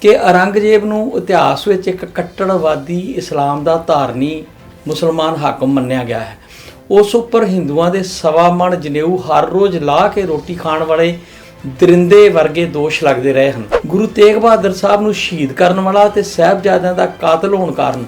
ਕਿ ਔਰੰਗਜ਼ੇਬ ਨੂੰ ਇਤਿਹਾਸ ਵਿੱਚ ਇੱਕ ਕੱਟੜਵਾਦੀ ਇਸਲਾਮ ਦਾ ਧਾਰਨੀ ਮੁਸਲਮਾਨ ਹਾਕਮ ਮੰਨਿਆ ਗਿਆ ਹੈ। ਉਸ ਉੱਪਰ ਹਿੰਦੂਆਂ ਦੇ ਸਵਾ ਮਣ ਜਨੇਊ ਹਰ ਰੋਜ਼ ਲਾ ਕੇ ਰੋਟੀ ਖਾਣ ਵਾਲੇ ਦਰਿੰਦੇ ਵਰਗੇ ਦੋਸ਼ ਲੱਗਦੇ ਰਹੇ ਹਨ। ਗੁਰੂ ਤੇਗ ਬਹਾਦਰ ਸਾਹਿਬ ਨੂੰ ਸ਼ਹੀਦ ਕਰਨ ਵਾਲਾ ਤੇ ਸਾਹਿਬਜ਼ਾਦਿਆਂ ਦਾ ਕਾਤਲ ਹੋਣ ਕਾਰਨ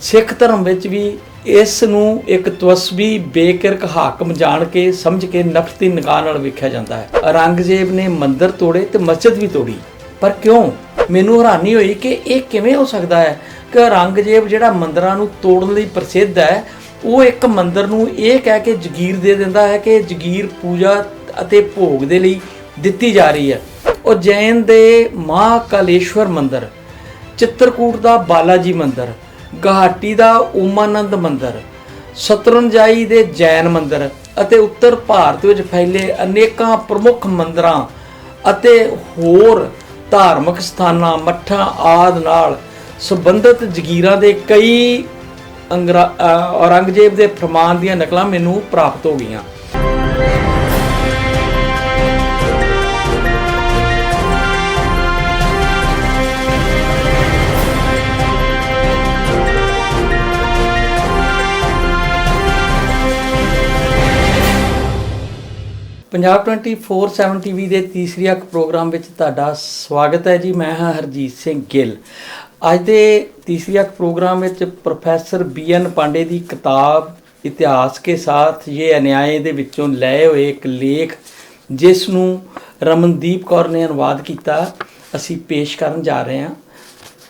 ਸਿੱਖ ਧਰਮ ਵਿੱਚ ਵੀ ਇਸ ਨੂੰ ਇੱਕ ਤਵਸਬੀ ਬੇਕਿਰਕ ਹਾਕਮ ਜਾਣ ਕੇ ਸਮਝ ਕੇ ਨਫ਼ਰਤੀ ਨਿਗਾਹ ਨਾਲ ਵੇਖਿਆ ਜਾਂਦਾ ਹੈ। ਔਰੰਗਜ਼ੇਬ ਨੇ ਮੰਦਰ ਤੋੜੇ ਤੇ ਮਸਜਿਦ ਵੀ ਤੋੜੀ। ਪਰ ਕਿਉਂ? ਮੈਨੂੰ ਹੈਰਾਨੀ ਹੋਈ ਕਿ ਇਹ ਕਿਵੇਂ ਹੋ ਸਕਦਾ ਹੈ ਕਿ ਰੰਗਜ਼ੇਬ ਜਿਹੜਾ ਮੰਦਰਾਂ ਨੂੰ ਤੋੜਨ ਲਈ ਪ੍ਰਸਿੱਧ ਹੈ, ਉਹ ਇੱਕ ਮੰਦਰ ਨੂੰ ਇਹ ਕਹਿ ਕੇ ਜਗੀਰ ਦੇ ਦਿੰਦਾ ਹੈ ਕਿ ਜਗੀਰ ਪੂਜਾ ਅਤੇ ਭੋਗ ਦੇ ਲਈ ਦਿੱਤੀ ਜਾ ਰਹੀ ਹੈ। ਉਹ ਜੈਨ ਦੇ ਮਹਾਕਾਲੇਸ਼ਵਰ ਮੰਦਰ, ਚਿੱਤਰਕੂਟ ਦਾ ਬਾਲਾਜੀ ਮੰਦਰ, ਗੁਹਾਟੀ ਦਾ ਉਮਾਨੰਦ ਮੰਦਰ, ਸਤਰੰਜਾਈ ਦੇ ਜੈਨ ਮੰਦਰ ਅਤੇ ਉੱਤਰ ਭਾਰਤ ਵਿੱਚ ਫੈਲੇ ਅਨੇਕਾਂ ਪ੍ਰਮੁੱਖ ਮੰਦਰਾਂ ਅਤੇ ਹੋਰ ਧਾਰਮਿਕ ਸਥਾਨਾਂ, ਮੱਠਾਂ ਆਦ ਨਾਲ ਸੰਬੰਧਿਤ ਜਗੀਰਾਂ ਦੇ ਕਈ ਅੰਗਰਾ- ਔਰੰਗਜ਼ੇਬ ਦੇ ਫਰਮਾਨ ਦੀਆਂ ਨਕਲਾਂ ਮੈਨੂੰ ਪ੍ਰਾਪਤ ਹੋ ਗਈਆਂ। ਪੰਜਾਬ 24/7 ਟੀਵੀ ਦੇ ਤੀਸਰੀ ਅੱਖ ਪ੍ਰੋਗਰਾਮ ਵਿੱਚ ਤੁਹਾਡਾ ਸਵਾਗਤ ਹੈ ਜੀ। ਮੈਂ ਹਾਂ ਹਰਜੀਤ ਸਿੰਘ ਗਿੱਲ। ਅੱਜ ਦੇ ਤੀਸਰੀ ਅੱਖ ਪ੍ਰੋਗਰਾਮ ਵਿੱਚ ਪ੍ਰੋਫੈਸਰ ਬੀ ਐਨ ਪਾਂਡੇ ਦੀ ਕਿਤਾਬ ਇਤਿਹਾਸ ਕੇ ਸਾਥ ਇਹ ਅਨਿਆਏ ਦੇ ਵਿੱਚੋਂ ਲਏ ਹੋਏ ਇੱਕ ਲੇਖ ਜਿਸ ਨੂੰ ਰਮਨਦੀਪ ਕੌਰ ਨੇ ਅਨੁਵਾਦ ਕੀਤਾ। ਅਸੀਂ ਪੇਸ਼ ਕਰਨ ਜਾ ਰਹੇ ਹਾਂ।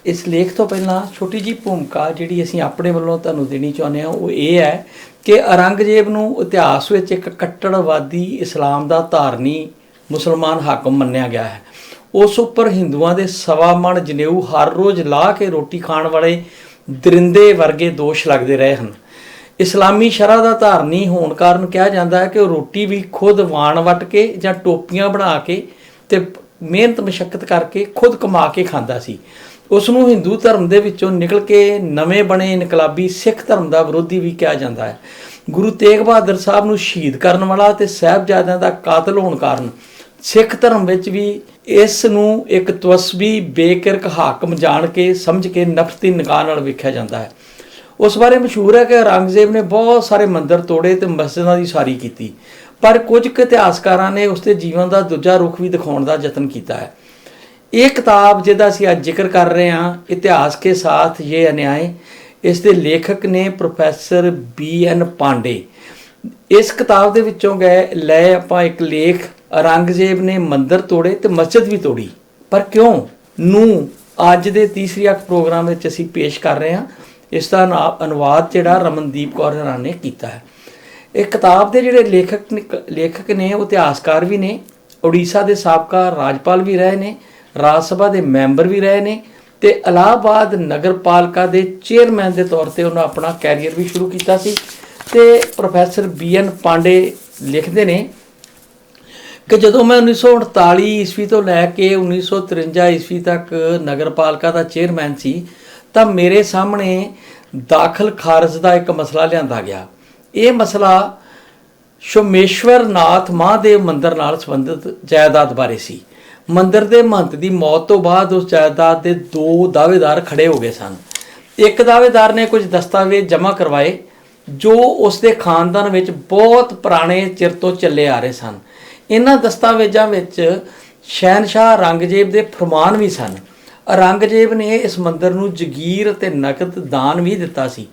ਇਸ ਲੇਖ ਤੋਂ ਪਹਿਲਾਂ ਛੋਟੀ ਜੀ ਭੂਮਿਕਾ ਜਿਹੜੀ ਅਸੀਂ ਆਪਣੇ ਵੱਲੋਂ ਤੁਹਾਨੂੰ ਦੇਣੀ ਚਾਹੁੰਦੇ ਹਾਂ, ਉਹ ਇਹ ਹੈ ਕਿ ਔਰੰਗਜ਼ੇਬ ਨੂੰ ਇਤਿਹਾਸ ਵਿੱਚ ਇੱਕ ਕੱਟੜਵਾਦੀ ਇਸਲਾਮ ਦਾ ਧਾਰਨੀ ਮੁਸਲਮਾਨ ਹਾਕਮ ਮੰਨਿਆ ਗਿਆ ਹੈ। ਉਸ ਉੱਪਰ ਹਿੰਦੂਆਂ ਦੇ ਸਵਾ ਮਣ ਜਨੇਊ ਹਰ ਰੋਜ਼ ਲਾ ਕੇ ਰੋਟੀ ਖਾਣ ਵਾਲੇ ਦਰਿੰਦੇ ਵਰਗੇ ਦੋਸ਼ ਲੱਗਦੇ ਰਹੇ ਹਨ। ਇਸਲਾਮੀ ਸ਼ਰਾ ਦਾ ਧਾਰਨੀ ਹੋਣ ਕਾਰਨ ਕਿਹਾ ਜਾਂਦਾ ਹੈ ਕਿ ਉਹ ਰੋਟੀ ਵੀ ਖੁਦ ਵਾਣ ਵਟ ਕੇ ਜਾਂ ਟੋਪੀਆਂ ਬਣਾ ਕੇ ਤੇ ਮਿਹਨਤ ਮਸ਼ੱਕਤ ਕਰਕੇ ਖੁਦ ਕਮਾ ਕੇ ਖਾਂਦਾ ਸੀ। ਉਸ ਨੂੰ ਹਿੰਦੂ ਧਰਮ ਦੇ ਵਿੱਚੋਂ ਨਿਕਲ ਕੇ ਨਵੇਂ ਬਣੇ ਇਨਕਲਾਬੀ ਸਿੱਖ ਧਰਮ ਦਾ ਵਿਰੋਧੀ ਵੀ ਕਿਹਾ ਜਾਂਦਾ ਹੈ। ਗੁਰੂ ਤੇਗ ਬਹਾਦਰ ਸਾਹਿਬ ਨੂੰ ਸ਼ਹੀਦ ਕਰਨ ਵਾਲਾ ਤੇ ਸਾਹਿਬਜ਼ਾਦਿਆਂ ਦਾ ਕਾਤਲ ਹੋਣ ਕਾਰਨ ਸਿੱਖ ਧਰਮ ਵਿੱਚ ਵੀ ਇਸ ਨੂੰ ਇੱਕ ਤਵਸਬੀ ਬੇਕਿਰਕ ਹਾਕਮ ਜਾਣ ਕੇ, ਸਮਝ ਕੇ ਨਫ਼ਰਤੀ ਨਿਗਾਹ ਨਾਲ ਵੇਖਿਆ ਜਾਂਦਾ ਹੈ। ਉਸ ਬਾਰੇ ਮਸ਼ਹੂਰ ਹੈ ਕਿ ਔਰੰਗਜ਼ੇਬ ਨੇ ਬਹੁਤ ਸਾਰੇ ਮੰਦਰ ਤੋੜੇ ਤੇ ਮਸਜਿਦਾਂ ਦੀ ਸਾਰੀ ਕੀਤੀ। ਪਰ ਕੁਝ ਕੁ ਇਤਿਹਾਸਕਾਰਾਂ ਨੇ ਉਸ ਦੇ ਜੀਵਨ ਦਾ ਦੂਜਾ ਰੁਖ ਵੀ ਦਿਖਾਉਣ ਦਾ ਯਤਨ ਕੀਤਾ ਹੈ। ਇਹ ਕਿਤਾਬ ਜਿਹਦਾ ਅਸੀਂ ਅੱਜ ਜ਼ਿਕਰ ਕਰ ਰਹੇ ਹਾਂ, ਇਤਿਹਾਸ ਕੇ ਸਾਥ ਇਹ ਅਨਿਆਏ, ਇਸ ਦੇ ਲੇਖਕ ਨੇ ਪ੍ਰੋਫੈਸਰ ਬੀ ਐਨ ਪਾਂਡੇ। ਇਸ ਕਿਤਾਬ ਦੇ ਵਿੱਚੋਂ ਗਏ, ਲੈ ਆਪਾਂ ਇੱਕ ਲੇਖ, ਔਰੰਗਜ਼ੇਬ ਨੇ ਮੰਦਰ ਤੋੜੇ ਤੇ ਮਸਜਿਦ ਵੀ ਤੋੜੀ। ਪਰ ਕਿਉਂ? ਨੂੰ ਅੱਜ ਦੇ ਤੀਸਰੀ ਅੱਖ ਪ੍ਰੋਗਰਾਮ ਵਿੱਚ ਅਸੀਂ ਪੇਸ਼ ਕਰ ਰਹੇ ਹਾਂ। ਇਸ ਦਾ ਨਾ- ਅਨੁਵਾਦ ਜਿਹੜਾ ਰਮਨਦੀਪ ਕੌਰ ਹਰਾਂ ਨੇ ਕੀਤਾ ਹੈ। ਇਹ ਕਿਤਾਬ ਦੇ ਜਿਹੜੇ ਲੇਖਕ ਨੇ- ਲੇਖਕ ਨੇ, ਉਹ ਇਤਿਹਾਸਕਾਰ ਵੀ ਨੇ, ਉੜੀਸਾ ਦੇ ਸਾਬਕਾ ਰਾਜਪਾਲ ਵੀ ਰਹੇ ਨੇ ਰਾਜ ਸਭਾ ਦੇ ਮੈਂਬਰ ਵੀ ਰਹੇ ਨੇ ਤੇ ਇਲਾਹਾਬਾਦ ਨਗਰਪਾਲਿਕਾ ਦੇ ਚੇਅਰਮੈਨ ਦੇ ਤੌਰ ਤੇ ਉਹਨਾਂ ਆਪਣਾ ਕੈਰੀਅਰ ਵੀ ਸ਼ੁਰੂ ਕੀਤਾ ਸੀ ਤੇ ਪ੍ਰੋਫੈਸਰ ਬੀ ਐਨ ਪਾਂਡੇ ਲਿਖਦੇ ਨੇ ਕਿ ਜਦੋਂ ਮੈਂ 1948 ਈਸਵੀ ਤੋਂ ਲੈ ਕੇ 1953 ਈਸਵੀ ਤੱਕ ਨਗਰਪਾਲਿਕਾ ਦਾ ਚੇਅਰਮੈਨ ਸੀ, ਤਾਂ ਮੇਰੇ ਸਾਹਮਣੇ ਦਾਖਲ ਖਾਰਜ ਦਾ ਇੱਕ ਮਸਲਾ ਲਿਆਂਦਾ ਗਿਆ। ਇਹ ਮਸਲਾ ਸ਼ੋਮੇਸ਼ਵਰ ਨਾਥ ਮਹਾਦੇਵ ਮੰਦਿਰ ਨਾਲ ਸੰਬੰਧਿਤ ਜਾਇਦਾਦ ਬਾਰੇ ਸੀ। ਮੰਦਰ ਦੇ ਮਹੰਤ ਦੀ ਮੌਤ ਤੋਂ ਬਾਅਦ ਉਸ ਜਾਇਦਾਦ ਦੇ ਦੋ ਦਾਅਵੇਦਾਰ ਖੜੇ ਹੋ ਗਏ ਸਨ। ਇੱਕ ਦਾਅਵੇਦਾਰ ਨੇ ਕੁਝ ਦਸਤਾਵੇਜ਼ ਜਮ੍ਹਾਂ ਕਰਵਾਏ, ਜੋ ਉਸ ਦੇ ਖਾਨਦਾਨ ਵਿੱਚ ਬਹੁਤ ਪੁਰਾਣੇ ਚਿਰ ਤੋਂ ਚੱਲੇ ਆ ਰਹੇ ਸਨ। ਇਹਨਾਂ ਦਸਤਾਵੇਜ਼ਾਂ ਵਿੱਚ ਸ਼ਹਿਨशाह ਔਰੰਗਜ਼ੇਬ ਦੇ ਫਰਮਾਨ ਵੀ ਸਨ। ਔਰੰਗਜ਼ੇਬ ਨੇ ਇਸ ਮੰਦਰ ਨੂੰ ਜਗੀਰ ਅਤੇ ਨਕਦ ਦਾਨ ਵੀ ਦਿੱਤਾ ਸੀ।